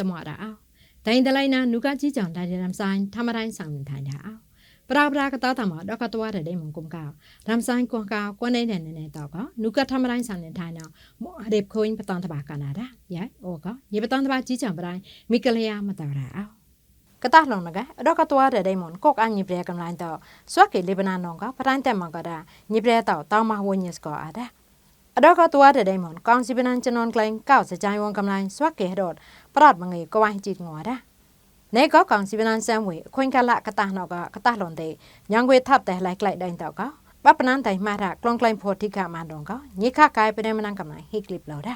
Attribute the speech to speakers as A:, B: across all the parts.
A: తమర ఆ దైందలైన నుగా జీజాం దారి రంసాయిన్ తమరైన్ సాంగ్ నింథాయ్ దా ఆ ប្រោប្រាកតតាមដកតវរដេមង្គមការំសាញ់គួងកោគួនណេណេណេតកោនុកធម្មរៃសាននិថាណោរេបខូនបតនតបាកណារាយ៉ៃអូកោយេបតនតបាជីចំប្រៃមីកលយាមតរោកតឡងណកដកតវរដេមនកុកអញិប្រែកំឡាញ់តស្វកេលេបណានងកប្រៃតែមករាញិប្រែតតមហវញស្កោអារ៉ា អដកតួដដៃមកកងស៊ីបណានចននក្លែងកោសចៃវងកំឡៃស្វាក់កេះរត់ប្រត់មងៃកវ៉ៃជីតងွာរ៉ាណេក៏កងស៊ីបណានសាំវីខ្វែងកាលៈកតាណកកតាលនទេញងវេថាប់តែឡៃក្លែកដៃតកោបបណានតៃម៉ារ៉ាក្លងក្លែងភោធិកាមានរងកោញីខាកាយពេលមណានកំឡៃហីក្លីបឡោរ៉ា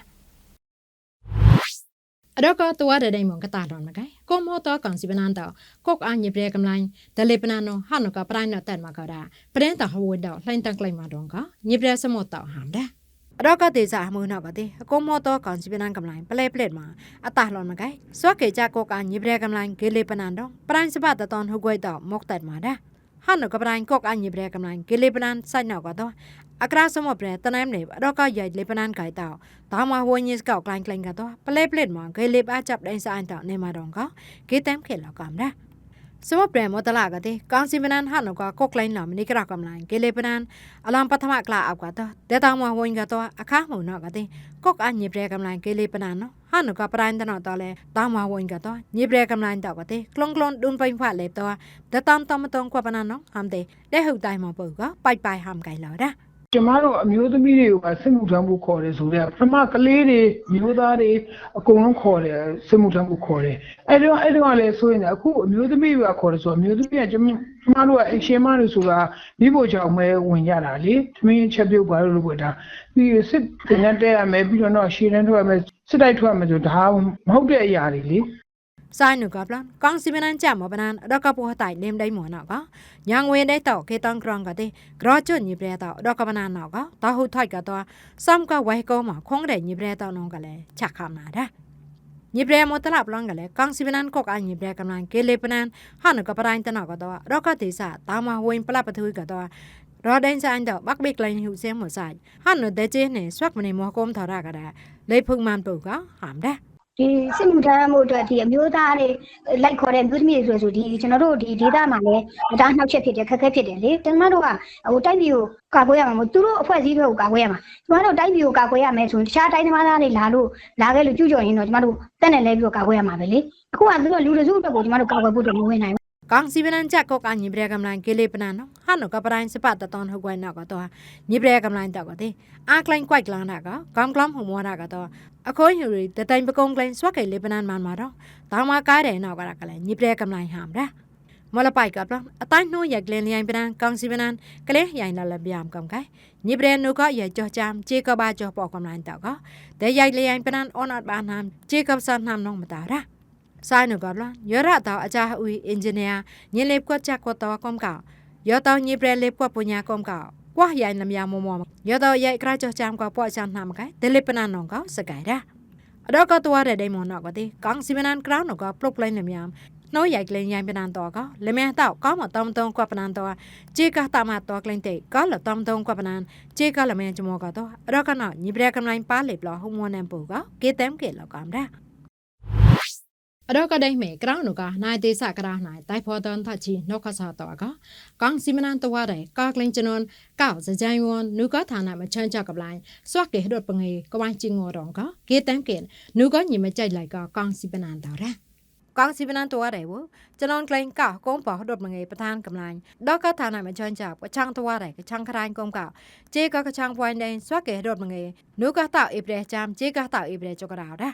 A: អរកតួរដៃមកកតាលនមកឯកុំហតកងស៊ីបណានតកុកអញប្រែកំឡាញ់តលេបណានហនក៏ប្រៃណតែមកក៏រ៉ាប្រែតហវដឡៃតាំងក្លែងមករងកោញីប្រែសមតហាំដែរ អដកទេសាមឺណបទេអកុំតកងជីបណានកំឡាញ់ប្លេប្លេតមកអតះលនមកឯសួកេចាកកញិប្រែកំឡាញ់គេលេបណានដងប្រាញ់សបតតនហុគួយតមកតមកដាហានកប្រាញ់កកអញិប្រែកំឡាញ់គេលេបណានសាច់ណកតអក្រាសមប្រែតណែមលេបអដកយាយលេបណានកៃតតមកហួយញិសកក្លាញ់ក្លែងកតប្លេប្លេតមកគេលេបអាចចាប់ដេសាអញតនេមដងកគេតាមគេលកំដា နောက်ကတော့အကရာစမပရတနမ်နေအတော့ကရိုက်လေပနန်ကိုက်တော့ဒါမှဝင်းညစ်ကောက်ကလိုင်းကလိုင်းကတော့ပလဲပလက်မှာဂေလေပါချပ်တိုင်းဆိုင်တော့နေမှာတော့ကဂေတမ်ခေလောက်ကမ်ဒါစမပရမတလာကတဲ့ကောင်စီမနန်ဟာနောကကောက်လိုင်းနာမနိကရကမလိုင်းဂေလေပနန်အလမ်ပထမကလာအောက်ကတော့ဒေတာမဝင်းကတော့အခါမှုနောကတဲ့ကောက်အညပြဲကမလိုင်းဂေလေပနန်နော်ဟာနောကပရိုင်းတနော်တော့လေတာမဝင်းကတော့ညပြဲကမလိုင်းတော့ကတဲ့ကလုံကလုံဒွန်ပိန်ဖတ်လေတော့ဒေတမ်တမတုံကွပနန်နော်ဟမ်တဲ့တဲ့ဟုတ်တိုင်းမပုတ်ကပိုက်ပိုက်ဟမ်ကိုင်လာတာ
B: ကျမတို့အမျိုးသမီးတွေကိုပါစစ်မှုထမ်းဖို့ခေါ်တယ်ဆိုတော့ပထမကလေးတွေမျိုးသားတွေအကုန်လုံးခေါ်တယ်စစ်မှုထမ်းဖို့ခေါ်တယ်အဲ့တော့အဲ့တော့လည်းဆိုရင်အခုအမျိုးသမီးတွေကခေါ်တယ်ဆိုတော့အမျိုးသမီးကကျမကျမတို့ကအရှင်မတွေဆိုတာမိဖို့ကြောင့်ပဲဝင်ကြတာလေသမီးချက်ပြုတ်ပါလို့လို့ပြောတာပြီးစစ်တင်တဲ့ရမယ်ပြီးတော့ရှည်တန်းထွက်ရမယ်စစ်တိုက်ထွက်ရမယ်ဆိုဒါမဟုတ်တဲ့အရာတွေလေ
A: ซายหนูกับล้อนกองสิบนันจ่ามอปนันดอกกับปัวตายเนมได้หมวนอกก็ยังเวได้ต่อเคตองกรองก็ติกรอจุดยิบเรียต่อดอกกระปนันนอกก็ต่อหูถอยกับตัวซ้อมก็ไว้ก็หมอคงได้ยิบเรียต่อนองกันเลยฉักคำนาได้ยิบเรีมตลับลองกันเลยกังสิบนันกกอันยิบเรียกำลังเกเลปนันหันหนูกับปลายตนอกก็ตัวดอกกะติสะตามมาเวนปลาปะทุกับตัวรอเดินจะอันเดอบักเบกเลยหิวเสียงหมดใจหันหนูเดจิเนี่สวักมันในมัวกลมทอรากระดาเลยพึงมันปลูกก็หามได้
C: ဒီစစ်မှုထမ်းမှုအတွက်ဒီအမျိုးသားတွေလိုက်ခေါ်တဲ့မျိုးသမီးတွေဆိုဆိုဒီကျွန်တော်တို့ဒီဒေတာမှာလည်းဒါနှောက်ချက်ဖြစ်တယ်ခက်ခဲဖြစ်တယ်လေကျွန်တော်တို့ကဟိုတိုက်ပြည်ကိုကာကွယ်ရမှာမဟုတ်သူတို့အဖွဲ့အစည်းတွေကိုကာကွယ်ရမှာကျွန်တော်တို့တိုက်ပြည်ကိုကာကွယ်ရမယ်ဆိုရင်တခြားတိုင်းသမားသားတွေလာလို့လာခဲ့လို့ကျူးကျော်ရင်တော့ကျွန်တော်တို့တက်နယ်လဲပြီးတော့ကာကွယ်ရမှာပဲလေအခုကသူတို့လူတစုအတွက်ကိုကျွန်တော်တို့ကာကွယ်ဖို့တော့မဝင်နိုင်ဘူး
A: ကောင်စီပနန်ချက်ကောကညိပရကမလိုင်းကေလေပနန်နော်ဟာနကပရိုင်းစပတ်တတော်ဟုတ်ကွယ်နော်ကတော့ညိပရကမလိုင်းတော့ကတဲ့အာကလိုင်းကွိုက်ကလာနာကကောင်ကလမ်ဟမောနာကတော့အခွင့်ယူရီတတိုင်ပကုံကလိုင်းဆွက်ကေလေပနန်မန်မာတော့တောင်းမကားတယ်နော်ကရကလည်းညိပရကမလိုင်းဟမ်ဒါမလပိုက်ကပလအတိုင်းနှိုးရက်ကလင်းလိုင်းပနန်ကောင်စီပနန်ကလေးရိုင်လာလဗျမ်ကောင်ကဲညိပရနုကရကြောချမ်ချေကဘာကြောပေါ်ကမလိုင်းတော့ကတဲ့ရိုက်လိုင်းပနန်အော်နတ်ဘာနမ်ချေကပ်ဆန်နမ်နောမတာရာ ဆိုင်နုကပလရရတော့အချာဦးအင်ဂျင်နီယာညင်လေးကွက်ချက်ကွက်တော့ကွန်ကောရတော့ညိပရလေးကွက်ပညာကွန်ကောကွာရိုင်လမြမမောရတော့ရိုက်ကရကြောချမ်ကွာပွားချမ်နာမကဲဒလိပနန်နောကစကိုင်ရာအတော့ကတော်ရတဲ့မနောကတိကောင်စီမနန်ကရောင်းကပလုတ်လိုက်နေမြန်နှိုးရိုက်ကလင်းရိုင်ပနန်တော့ကလမန်တော့ကောင်းမတောင်းတုံးကွပနန်တော့ဂျေကတာမတော့ကလင်းတဲ့ကလတောင်းတုံးကွပနန်ဂျေကလမန်ချမောကတော့အတော့ကနော်ညိပရကမလိုင်းပါလေဘလဟိုမွန်နန်ပူကကေတမ်ကေလောက်က อดก็ได้เมกราวนูกานายเตสะกราหนายไตพอตอนทัชีนกขสาตอก็กองซิมนันตัวใดก็กลิงจนนก้าวจะใจวอนนูก็ฐานะมาเชิญจากกับลายสวักเกดดปังเอก็วางจิงอรองก็เกตแตมเกนนูก็หยิมาใจไหลก็กองซิมนันตอแรกองสิบนันตัวไหนวะจะนอนเกรงก่ากงปอดดมังเงประธานกำลังดอกก็ทางไหนมันเชิญจากช่างตัวไหนก็ช่างครานกงก่าเจ๊ก็กระช่างพวายแดงสวักเกดดมังเงนูก็เต่าอิบเดจามเจ๊ก็เต่าอิบเดจกระดาวนะ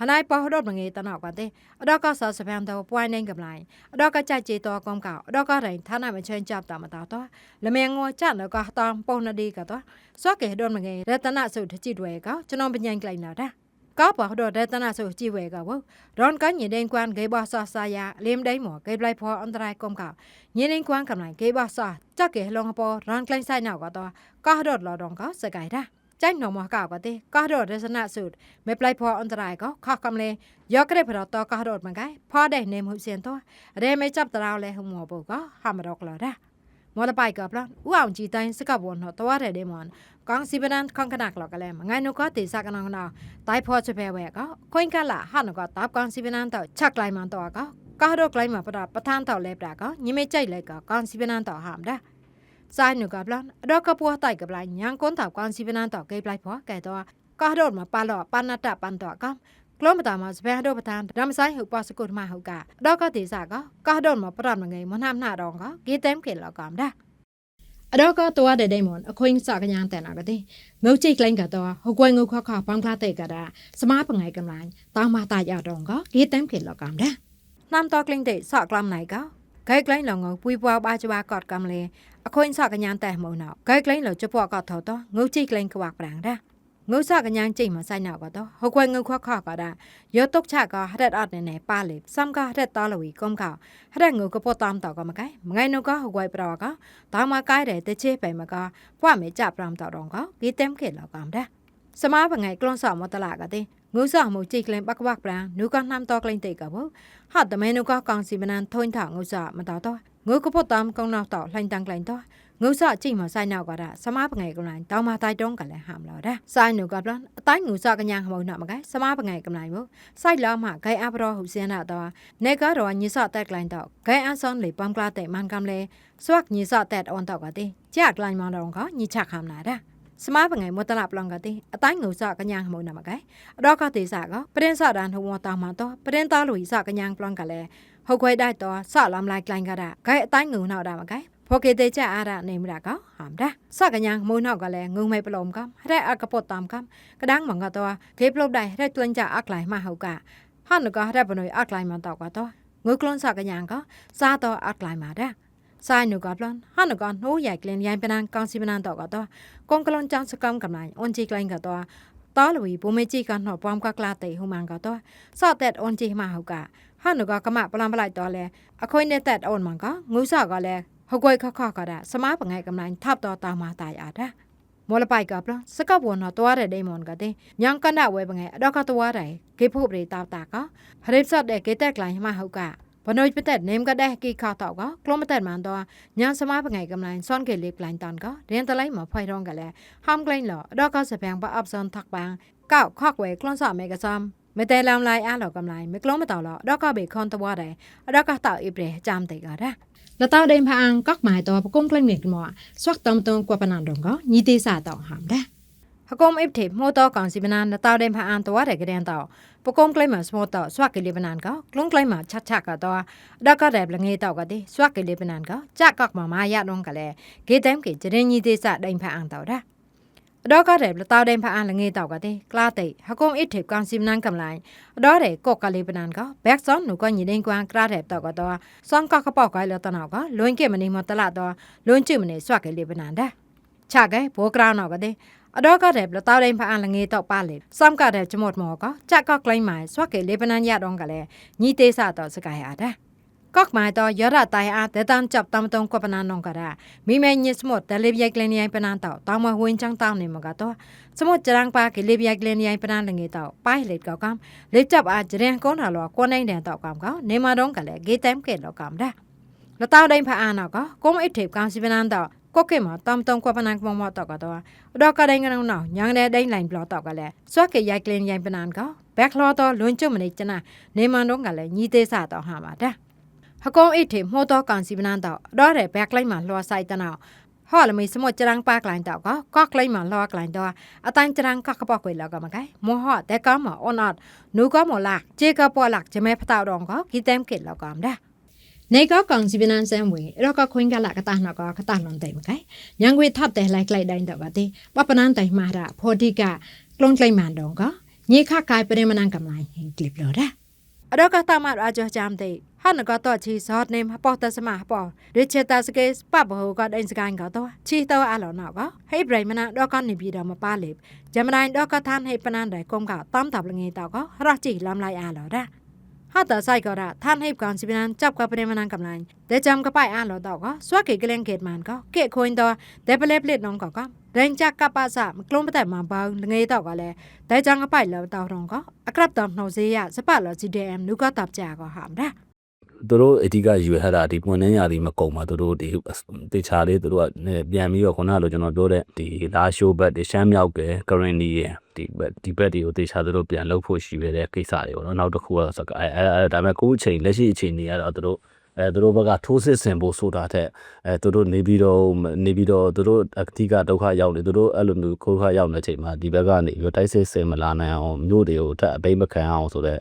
A: ฮนายปอฮดบังเอตนอกกันเตอดอกก็สอสแพมตอปวยเน่งกับไหลอดอกก็ใจจีตอกอมเก่าอดอกก็ไหลท่านามันเชิญจับตามาตาตอละแมงงอจัดแล้วก็ตองปนดีกับตอสอเกดบังเอรัตนสุทจิตเวก็จนอมเป็นยังไกลหนาดาก็ปอฮดรัตนสุทจิเวก็วร้อนก็ยินเดงกวนเกยบอสอสายาเลี้ยมได้หมอเกยไลพออันตรายกอมเก่ายินเดงกวนกับไหลเกยบอสอจักเกลงปอร้อนไกลใส่หนาวก็ตอก็ฮดรอดองก็สกายดา ใจหนองมัวกาวกะเตกะโดดเรสนะสุดไม่ปลายพออันตรายก็ขอกำเลยยอกระได้ผอตอกะโดดมันไกพอได้เนมหุ่เสียนตัวได้ไม่จับตราวเลยหัวปูก็หามรอกลอได้มอลไปกับร้อนอ้าวจีตายสกับวนหัวตัวเรได้มอนกองสิบนันของขนาดหลอกกันแล้วง่านุก็ติสักนองนอตายพอจะแปลแหวกก็คนกันละหันก็ตับกองสิบนันต่อชักไกลมันตัวก็ก็โดคไกลมาประดับประธานต่อเล็บดาก็ยิ่งไม่ใจเลยก็กองสิบนันต่อหามได้ ဆိုင်နုကပလန်အတော့ကပွားတိုက်ကပလိုင်းညံကွန်တော့ကောင်စီပနန်တော့ကေပလိုက်ဖောကဲတော့ကားတော့မှာပါလောပနတပန်တော့ကကလောမတာမစပယ်တော့ပထန်ဒမ်ဆိုင်ဟုတ်ပါစကုတ်မဟုတ်ကတော့ကတေစကကားတော့မှာပရမငယ်မနမနာတော့ကဂေတမ်ကေလောကမ်ဒါအတော့ကตัวတဲ့ဒိမွန်အခွင်းစကညာတဲ့နာကတဲ့ငုတ်ချိတ်လိုင်းကတော့ဟိုကွယ်ငုတ်ခခပန်းကလာတဲ့ကတာစမားပငိုင်ကမလိုင်းတောင်းမတာရတော့ကဂေတမ်ခေလောကမ်ဒါနမ်တော့ကလင်းတဲ့စကလမ်နိုင်ကဂိုက်ကလိုင်းလောငုံပွီပွားပါကြွားကော့ကမ်လေ အခွင်းစကညာတဲ့မုံနောက်ဂိုက်ကလိုင်းလောချပွားကော့ထော်တော့ငုတ်ချိတ်လိုင်းကဝပရန်ဒါငုတ်စကညာချိတ်မဆိုင်နောက်ကတော့ဟိုကွယ်ငုတ်ခခကတာယောတုတ်ချကဟရက်အတ်နေပါလေစမ်ကဟရက်တော်လဝီကုမ်ကဟရက်ငုတ်ကပေါ်တမ်တော့ကမကဲမငိုင်းနုကဟိုကွယ်ပရောကတောင်းမကိုင်းတဲ့တချေပဲမကပွားမေကြပရမ်တော့တော့ကဂေတမ်ခေလောကမ်ဒါစမားပငိုင်ကလွန်ဆောင်မတလာကတဲ့ငုဆောမှုကြိတ်ကလင်ပကပပရန်နုကနှမ်တော့ကလင်တေကဘောဟာတမဲနုကကောင်စီမနန်ထွန်းထငုဆောမတော်တော့ ငုကပေါ်တမ်ကောင်းနောက်တော့လှိုင်တန်ကလိုင်တော့ငုဆောကြိတ်မဆိုင်နောက်ကတာစမားပငိုင်ကလိုင်တောင်းမတိုင်တုံးကလည်းဟမ်လောဒါဆိုင်နုကပလန်အတိုင်းငုဆောကညာဟမောနမကဲစမားပငိုင်ကလိုင်ဘောစိုက်လောမဂိုင်အပရောဟုစင်းနာတော့နေကတော့ညဆော့တက်ကလိုင်တော့ဂိုင်အဆွန်လေပမ်ကလာတဲ့မန်ကမ်လေဆွတ်ညဆော့တက်အွန်တော့ကတဲ့ကြက်ကလိုင်မောင်တော့ကညချခမ်နာဒါစမားပငိုင်မတလပလောင်ကတိအတိုင်းငုဆောကညာဟမောနမကဲအတော့ကတိစကပရင်စဒန်ဟောတာမတော့ပရင်သားလူစကညာပလောင်ကလည်း ဟုတ်ခွဲတိုက်တော့ဆလမ်လိုက်ကလိုင်ကတာဂိုင်အတိုင်းငုံနောက်တာမကဲဖော်ကေတေချအားရနေမရကဟမ်ဒါစကညာမိုးနောက်ကလည်းငုံမဲပလုံကဟရဲအကပုတ်တမ်ကကဒန်းမင်္ဂတော့ဂေပလုတ်ဒိုင်ဟရဲတွင်ကြအကလိုက်မဟုတ်ကဟာနကဟရဲပနွေအကလိုက်မတော့ကတော့ငုကလွန်စကညာကစားတော့အကလိုက်မှာဒါဆိုင်နုကပလန်ဟာနကနိုးရိုက်ကလင်ရိုင်းပနန်ကောင်စီပနန်တော့ကတော့ကွန်ကလွန်ချန်စကမ်ကမိုင်အွန်ဂျီကလိုင်းကတော့ တော်လူဘုံမေကြီးကနော်ပမ်ကကလာတေဟူမန်ကတော့စော့တဲ့အွန်ဂျီမဟုတ်ကဟာနကကမပလန်ပလိုက်တော့လဲအခွင့်နဲ့တဲ့အွန်မန်ကငုဆော့ကလည်းဟုတ်ကွယ်ခခကတာစမားပငိုင်ကမလိုင်းထပ်တော့တာမာတာရတာမော်လပိုက်ကပလစကဘွန်တော့တွားတဲ့ဒိမွန်ကတဲ့ညံကနဝဲပငိုင်အတော့ကတွားတယ်ဂေဖို့ပရိတာတာကဟရိပစတ်တဲ့ဂေတက်ကလိုင်းမဟုတ်က ဘနွိပတက်နေမကတဲ့ကီခါတော့ကကလမတက်မန်တော့ညံစမားပငိုင်ကမလိုင်းဆွန်ကေလေးကလိုင်းတန်ကရင်တလိုက်မှာဖိုင်ရောင်းကလည်းဟမ်ကလိုင်းလောအတော့ကစပန်ပအပ်ဆွန်ทักပန်ကောက်ခောက်ဝဲကလွန်စမေကစမ်မတဲလမ်လိုက်အားလောကမလိုက်မကလုံးမတော်လောအတော့ကဘေခွန်တဝါတယ်အတော့ကတောက်အိပရေဂျမ်တေကတာလတောက်ဒိန်ဖာအန်ကောက်မိုင်တော့ပကုံကလင်းနေကမောဆွတ်တမ်တုံကွပနန်ဒုံကညီတေစာတော့ဟမ်ဒါ ဟကုံအိပတေမောတော့ကောင်စီပနန်လတောက်ဒိန်ဖာအန်တော့ရကတဲ့တော့ပကုံကလိမစမောတော့ဆွတ်ကလေးပနန်ကကလုံကလိမချက်ချက်ကတော့ဒကတဲ့ဘလငေတော့ကတဲ့ဆွတ်ကလေးပနန်ကကြကောက်မမရတော့ကလေးဂေတမ်ကေဂျရင်ညီတေစာဒိန်ဖာအန်တော့ဒါအတော့ကတဲ့လတောက်ဒိန်ဖာအန်လငေတော့ကတဲ့ကလာတဲ့ဟကုံအိတေကောင်စီပနန်ကမလိုက်အတော့တဲ့ကော့ကလေးပနန်ကဘက်ဆွန်နုကညီဒိန်ကွမ်ကရာတဲ့တော့ကတော့ဆွန်ကကပေါက်ကလေးတော့တော့ကလွင်ကေမနေမတလာတော့လွင်ချမနေဆွတ်ကလေးပနန်ဒါချကဲဘောကရာနော်ကတဲ့ อดอก็เด็บแล้วเต้าได้พะอันละเงยต่อป้าเลยซ้ำก็เด็บจะหมดหมอก็จะก็ไกลหมายสวักเกเลปนันยาดองกันเลยญีเตสาต่อสกายอาดะก็หมายต่อยอดตายอาแต่ตามจับตามตรงกว่าปนานนองกันได้มีแมงยิสมดแต่เล็บยายเกลนยายปนานเต่าตามมาหุ่นจังเต่าในมันก็ตัวสมดจะรังปลาเกล็บยายเกลนยายปนานละเงเต่าปเล็ดเก่ากำเล็บจับอาจะเรียนก้นหลวกวนในแดนเต่ากำเขาเนมาดองกันเลยเกเต็มเกล็ดเต่ากำได้แล้วเต้าได้พะอันเอาก็ก้มไอเทบกำสิปนานเต่า တဲ့တော့ကောင်ကနေမတော့ကလည်းဂေတမ်ကေလောကမ်ဒါလတောက်တိုင်းဖအာနောက်ကကုံအိတ်ထေကောင်စီပနန်တော့ကိုကေမှာတမ်တုံကပနန်ကမမတော့ကတော့တော့ကတိုင်းကနောင်နောင်ညံတဲ့ဒိုင်းလိုင်းဘလော့တော့ကလည်းစွက်ကေရိုက်ကလင်းရိုင်ပနန်ကဘက်လောတော့လွန်ကျွမနေချနာနေမန်တော့ကလည်းညီသေးစတော့ဟာပါဒါဟကုံအိတ်ထေမောတော့ကန်စီပနန်တော့တော့တဲ့ဘက်လိုက်မှာလွှာဆိုင်တနောက်ဟောလမေစမကြရန်ပါကလိုင်းတော့ကကောက်လိုက်မှာလောကလိုင်းတော့အတိုင်းကြရန်ကကပေါကွေလောကမကဲမောဟတဲ့ကမအွန်အတ်နူကမောလာဂျေကပေါ်လာဂျမဲဖတာတော့ကဂီတမ်ကေလောကမ်ဒါ နေကကောင်စီပနန်ဆမ်ဝေရောကခွင်းကလာကတာနကကတာလွန်တိုင်မကဲညံငွေထပ်တဲ့လိုက်လိုက်တိုင်းတော့ကတိပပနန်တိုင်မာရာဖော်ဒီကကလုံလိုက်မန်တော့ကညေခကိုင်ပရိမနန်ကမလိုင်းကလစ်လောဒါအတော့ကတာမရာဂျဂျမ်တဲ့ဟာနကတော့ချီဇော့နေမပေါ်တစမပေါ်ရချတာစကေးပဘဟကဒိုင်စကိုင်းကတော့ချီတော့အလောနော်ကဟေးဘရိမနာတော့ကနေပြီးတော့မပါလေဂျမနိုင်တော့ကထန်ဟေပနန်တဲ့ကုန်းကတမ်တပ်လငေတော့ကရချီလမ်လိုက်အလောဒါဟာတာ hata sai kora than hep kan sibinan chap ka pne manan kam lain de cham ka pai an lo daw ko swa ke gleng ket man ko ke khoin daw de ple ple nong ko ko rain cha ka pa sa klom pa ta ma ba ngai daw ko le de chang ka pai lo daw rong ko akrap tam no se ya sa pa lo si de em nu ka tap cha ko ham da
D: သူတို့အဓိကယူရတာဒီပွင့်နှင်းရာဒီမကုံမှာသူတို့ဒီတေချာလေးသူတို့ကပြန်ပြီးတော့ခုနကလိုကျွန်တော်ပြောတဲ့ဒီလာရှိုးဘက်ဒီရှမ်းမြောက်ကကရင်ဒီရဲ့ဒီဘက်ဒီဘက်တွေကိုတေချာသူတို့ပြန်လှုပ်ဖို့ရှိရတဲ့ကိစ္စတွေပေါ့နော်နောက်တစ်ခုကတော့အဲအဲဒါပေမဲ့ကိုအချိန်လက်ရှိအချိန်တွေကတော့သူတို့ အဲသူတို့ဘက်ကထိုးစစ်ဆင်ဖို့ဆိုတာထက်အဲသူတို့နေပြီးတော့နေပြီးတော့သူတို့အတိကဒုက္ခရောက်နေသူတို့အဲ့လိုမျိုးဒုက္ခရောက်နေချိန်မှာဒီဘက်ကနေပြီးတိုက်စစ်ဆင်မလာနိုင်အောင်မြို့တွေကိုထပ်အပိမခံအောင်ဆိုတော့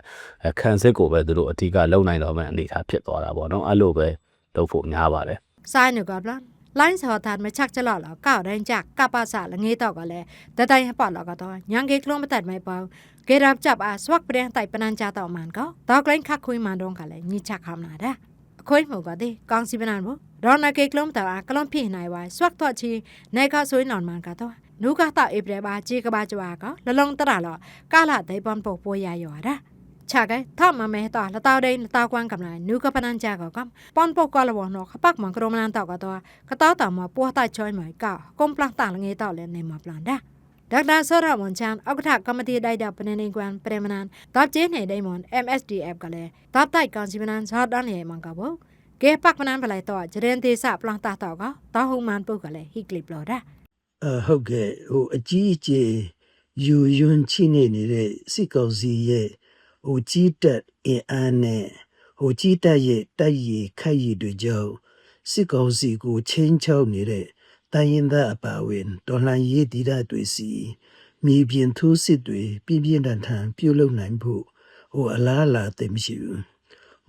D: ခံစစ်ကိုပဲသူတို့အတိကလုံနိုင်တော့မှအနေအထားဖြစ်သွားတာပေါ့နော်အဲ့လိုပဲလုပ်ဖို့များပါတယ်
A: စိုင်းနေကဗျာလိုင်းစောတာမချကချလောလောကောက်ရန်ကြကပစလငေးတော့ကလည်းတတိုင်ဟပလောကတော့ညံကေကလုံးမတတ်မိုင်ပေါင်းကေရမ်ချပ်အစဝက်ပြန်တိုင်ပနန်ကြတော့မန်ကောတော့ကလင်းခခွေးမန်တော့ကလည်းညစ်ချခမ်းလာတဲ့ ခွိမှုကတဲ့ကောင်စီပနန်ဘူးရောနာကေကလုံးတာကလုံးဖြစ်နိုင်ပါဆွတ်တော့ချီနိုင်ကဆွေးနော်မှန်ကတော့နုကတာဧပြီပါကြေကပါကြွာကလလုံးတရလောကလာဒိပန်ပုတ်ပွေးရရောတာချကဲထမမဲတာလတောက်ဒိန်လတောက်ကွမ်းကမ္လာနုကပနန်ကြကကပွန်ပုတ်ကလဝနောခပတ်မကရမနန်တောက်ကတော့ကတောက်တာမပွားတိုက်ချွိုင်းမိုင်ကကွန်ပလန်တာငေးတောက်လဲနေမပလန်တာ ဒေါက်တာဆောရမွန်ချန်ဥက္ကဋ္ဌကမတီတိုက်တာပနေနေကွမ်ပရမနန်တပ်ကျင်းနေဒိမွန် MSDF ကလည်းတပ်တိုက်ကောင်စီမနန်ဇော်ဒန်လေမန်ကဘောကဲပတ်မနန်ပလိုက်တော့ဂျရင်တေစပလန်တာတော့ကတောက်ဟုံမန်ပုတ်ကလည်းဟီကလစ်လော်ဒါ
E: အဟုတ်ကဲ့ဟိုအကြီးအကျယ်ယူယွန်းချိနေနေတဲ့စစ်ကောင်စီရဲ့ဟိုကြီးတက်အင်အားနဲ့ဟိုကြီးတက်ရဲ့တိုက်ရည်ခိုက်ရည်တွေကြောင့်စစ်ကောင်စီကိုချင်းချောက်နေတဲ့ တိုင်းရင်းသားအပါအဝင်ဒေါ်လာရေးတီရတွေစီမြေပြင်ထိုးစစ်တွေပြင်းပြင်းထန်ထန်ပြုလုပ်နိုင်ဖို့ဟိုအလားအလာသိမရှိဘူး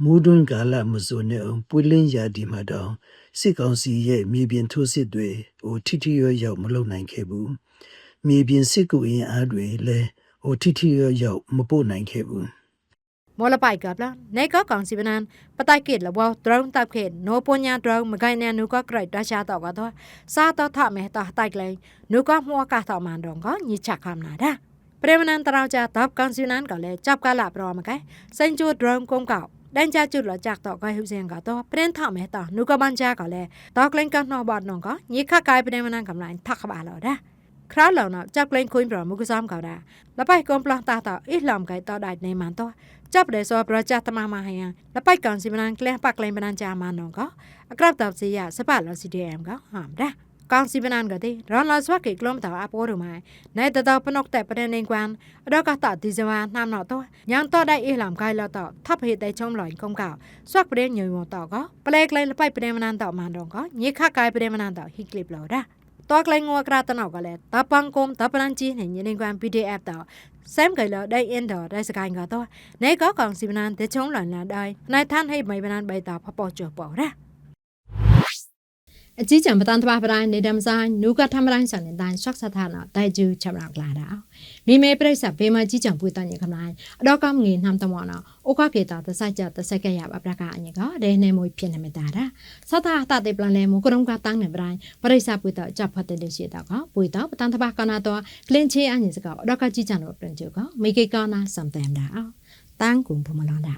E: မူဒွန်းကာလမစိုးနဲ့အောင်ပွေလင်းရာဒီမှာတောင်စစ်ကောင်စီရဲ့မြေပြင်ထိုးစစ်တွေဟိုထိထိရောရောက်မလုပ်နိုင်ခဲ့ဘူးမြေပြင်စစ်ကူအင်အားတွေလည်းဟိုထိထိရောက်ရောက်မပို့နိုင်ခဲ့ဘူး
A: มอลปายกับแล้วในก็กองสิบนานปตายเกตละว่าตรงตับเขตโนปุญญาตรงมกายแนนูก็ไกรดาชาต่อกัตัวซาต่อทะเมตอตาไยเลยนูก็หัวกะต่อมานรองก็ยิจักคำนาด้เปรมนันตราจะตับกองสิบนานก็เลยจับกาลับรอมกไยเส้นจูดริงกงเก่าดันจาจุดหลจากต่อก็หิวเสียงก็ต่อเปรนทอมเมตอนูก็บันจาก็เลยตอกเล่นกันนอบอดนองก็ยิข้ากายเปรมนันกำลังทักขบาลได้คราวเหล่านั้นจับเล่นคุยปลอมุกซ้อมเขาดาแล้วไปกลมปลองตาต่ออิหลอมไก่ต่อได้ในมันตัว จับเลยซอประจัตมามาให้ยังแล้วไปก่อนสิมันแกล้งปักเลยมันจามานองก็กราบตับสิยาสปาลอสิเดียมก็หามได้กองสิบันก็ดีร้อนลอสวักกลมตาอาโปรุมาในตะตอปนกแต่ประเด็นกวนดอกกะตอติจวานามนอตัวยังต่อได้อีหลามไกลอตอทับเหตุได้ชมหลอยกงเก่าสวักประเด็นอยู่มต่อก็เปลกเลยไปประเด็นมันานต่อมาดองก็ยี่ข้ากายประเด็นมันานต่อฮิกลิปเราได้ ตัวไกลงัวกระตนอกก็เลยตาปังกมตาปนันจีเห็นยินกวน PDF ต่อ xem cái lỡ đây in đỏ đây sẽ cái ngờ tôi nếu có còn xì nan để chống lại là đây này than hay mấy bên bày tỏ pháp bỏ chờ bỏ ra အကြီးကျယ်ပတန်တဘာပတိုင်းနေဒမ်ဆိုင်နူကထမတိုင်းဆန်နေတိုင်းရှော့ဆတ်ထာနာတိုင်ကျူချမလောက်လာတာမိမေပြိဿဘေမကြီးချံပွေတန်ညခမိုင်းအတော့ကငေနှမ်တမောနာအိုကကေတာတဆိုင်ကြတဆက်ကရပါပရကအညကဒဲနေမွေဖြစ်နေမတာတာဆတ်ထာတတေပလန်လေမူကရုံကတန်းနေပတိုင်းပြိဿပွေတကြဖတ်တဲ့ရှိတာကပွေတပတန်တဘာကနာတော့ကလင်ချေအညစကအတော့ကကြီးချံတော့ပြန်ကျကမိကေကနာစမ်တမ်တာတန်းကုံဖမလာတာ